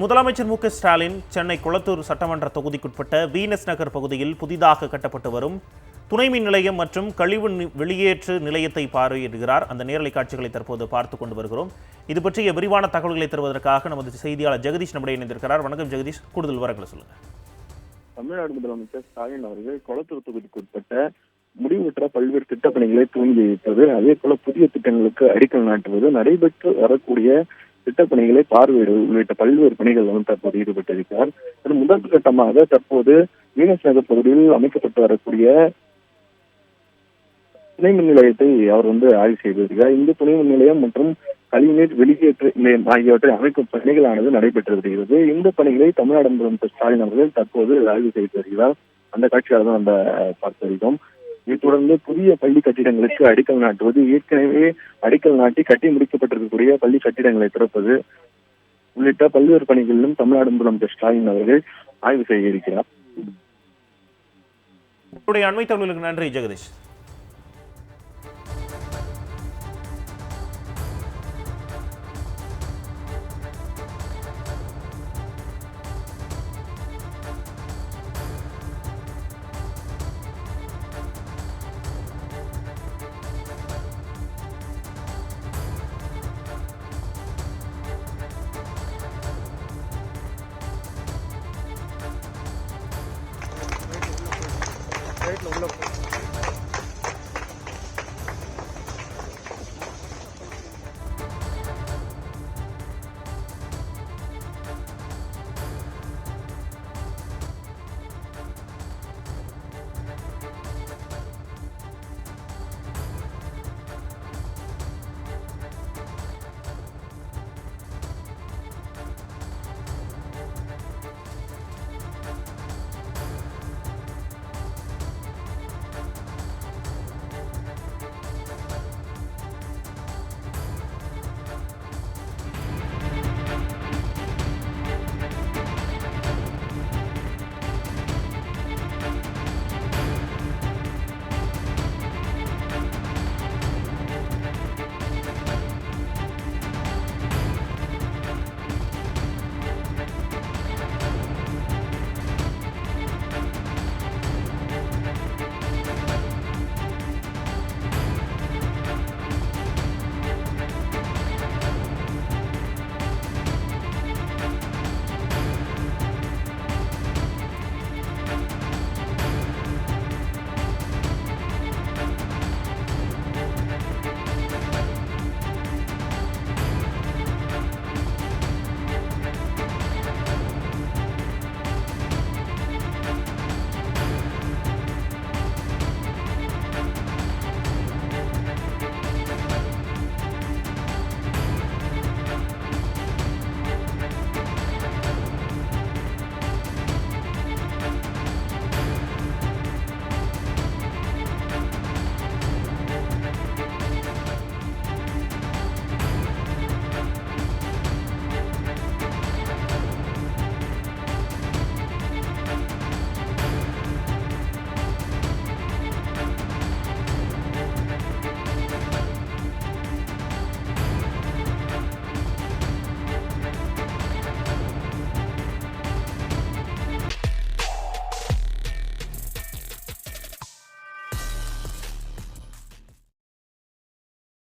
முதலமைச்சர் மு க ஸ்டாலின் சென்னை குளத்தூர் சட்டமன்ற தொகுதிக்குட்பட்ட வீனஸ் நகர் பகுதியில் புதிதாக கட்டப்பட்டு வரும் துணை மின் நிலையம் மற்றும் கழிவு வெளியேற்று நிலையத்தை பார்வையிடுகிறார். அந்த நேரலை காட்சிகளை தற்போது பார்த்து கொண்டு வருகிறோம். இது பற்றிய விரிவான தகவல்களை தருவதற்காக நமது செய்தியாளர் ஜெகதீஷ் நம்முடைய இணைந்திருக்கிறார். வணக்கம் ஜெகதீஷ். கூடுதல் விவரங்களை சொல்லுங்க. தமிழ்நாடு முதலமைச்சர் ஸ்டாலின் அவர்கள் கொளத்தூர் தொகுதிக்கு உட்பட்ட முடிவுற்ற பல்வேறு திட்டப்பணிகளை துவங்கி வைப்பது அதே போல புதிய திட்டங்களுக்கு அடிக்கல் நாட்டுவது நடைபெற்று வரக்கூடிய திட்டப்பணிகளை பார்வையிடுவது உள்ளிட்ட பல்வேறு பணிகள் வந்து தற்போது ஈடுபட்டிருக்கிறார். முதல் கட்டமாக தற்போது வீனஸ் நகர் பகுதியில் அமைக்கப்பட்டு வரக்கூடிய துணை மின் நிலையத்தை அவர் வந்து ஆய்வு செய்திருக்கிறார். இந்த துணை மின் நிலையம் மற்றும் கழிவுநீர் வெளியேற்ற நிலையம் ஆகியவற்றை அமைக்கும் பணிகளானது நடைபெற்று வருகிறது. இந்த பணிகளை தமிழ்நாடு முதலமைச்சர் ஸ்டாலின் அவர்கள் தற்போது ஆய்வு செய்து வருகிறார். அந்த காட்சியாக தான் நம்ம பார்த்து வருகிறோம் இதைத் தொடர்ந்து புதிய பள்ளி கட்டிடங்களுக்கு அடிக்கல் நாட்டுவது ஏற்கனவே அடிக்கல் நாட்டி கட்டி முடிக்கப்பட்டிருக்கக்கூடிய பள்ளி கட்டிடங்களை திறப்பது உள்ளிட்ட பல்வேறு பணிகளிலும் தமிழ்நாடு முதலமைச்சர் ஸ்டாலின் அவர்கள் ஆய்வு செய்ய இருக்கிறார். அண்மை தகவலுக்கு நன்றி ஜெகதீஷ். 龙龙。